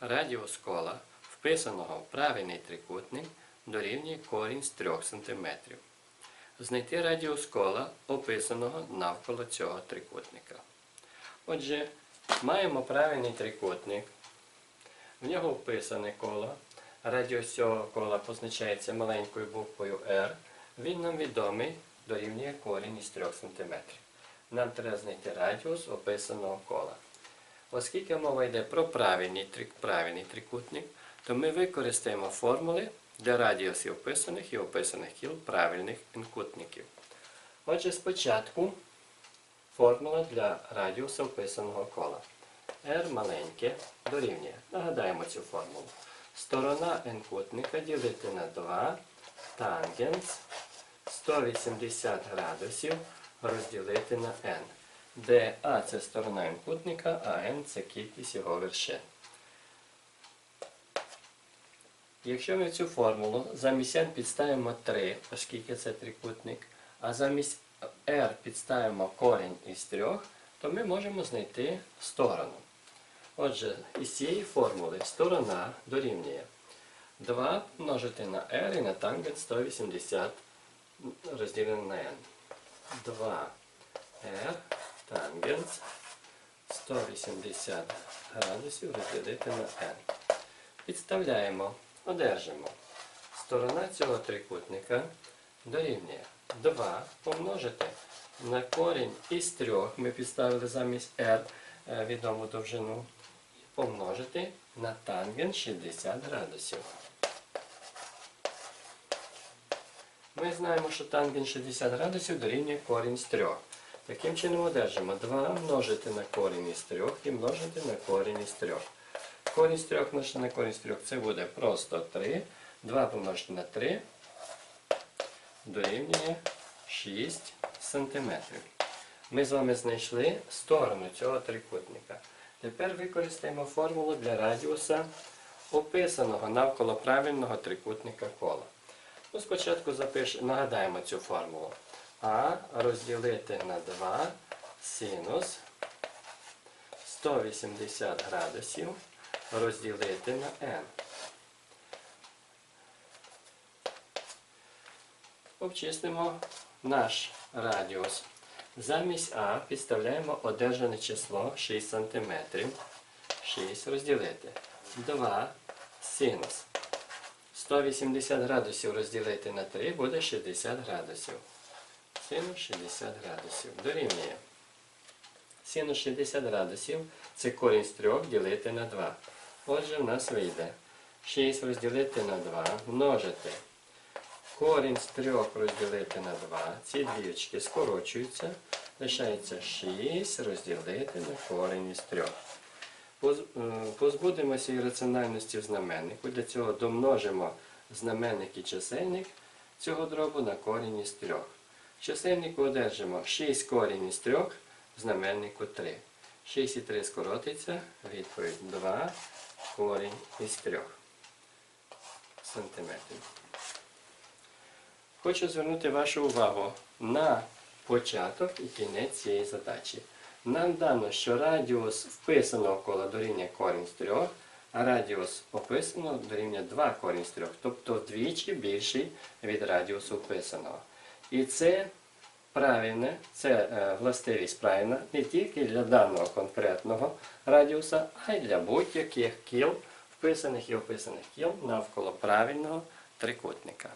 радіус кола, вписаного в правильний трикутник, дорівнює корінь з 3 см. Знайти радіус кола, описаного навколо цього трикутника. Отже, маємо правильний трикутник. В нього вписане коло. Радіус цього кола позначається маленькою буквою R. Він нам відомий дорівнює корінь із 3 см. Нам треба знайти радіус описаного кола. Оскільки мова йде про правильний, правильний трикутник, то ми використаємо формули для радіусів описаних і описаних кіл правильних інкутників. Отже, спочатку формула для радіуса описаного кола. R маленьке дорівнює. Нагадаємо цю формулу. Сторона n-кутника ділити на 2 тангенс 180 градусів розділити на n, де А це сторона n-кутника, а n це кількість його вершин. Якщо ми цю формулу замість n підставимо 3, оскільки це трикутник, а замість r підставимо корінь із 3, то ми можемо знайти сторону. Отже, із цієї формули сторона дорівнює 2 множити на r і на тангенс 180 розділено на n. 2 тангенс 180 градусів розділити на n. Підставляємо, одержимо. Сторона цього трикутника дорівнює 2 помножити на корінь із 3, ми підставили замість r е, відому довжину, помножити на тангенс 60 градусів. Ми знаємо, що тангенс 60 градусів дорівнює корінь з 3. Таким чином одержимо 2 множити на корінь із 3 і множити на корінь із 3. Корінь з 3 множити на корінь з 3 це буде просто 3. 2 помножити на 3 дорівнює 6 см. Ми з вами знайшли сторону цього трикутника. Тепер використаємо формулу для радіуса описаного навколо правильного трикутника кола. Ну, спочатку запиш... нагадаємо цю формулу. А розділити на 2 синус 180 градусів розділити на n. Обчислимо наш радіус. Замість А підставляємо одержане число 6 см. 6 розділити. 2 синус. 180 градусів розділити на 3 буде 60 градусів. Синус 60 градусів. Дорівнює. Синус 60 градусів це корінь з 3 ділити на 2. Отже, в нас вийде 6 розділити на 2 множити. Корінь з 3 розділити на 2. Ці двічки скорочуються. Лишається 6 розділити на корінь із 3. Поз- е, Позбудемося ірраціональності в знаменнику. Для цього домножимо знаменник і чисельник цього дробу на корінь із 3. Чисельнику одержимо 6 корінь із 3, в знаменнику 3. 6 і 3 скоротиться, відповідь 2 корінь із 3 сантиметрів. Хочу звернути вашу увагу на початок і кінець цієї задачі. Нам дано, що радіус вписаного кола дорівнює корінь з 3, а радіус описаного дорівнює 2 корінь з 3, тобто вдвічі більший від радіусу вписаного. І це правильне, це е, властивість правильна не тільки для даного конкретного радіуса, а й для будь-яких кіл, вписаних і описаних кіл навколо правильного трикутника.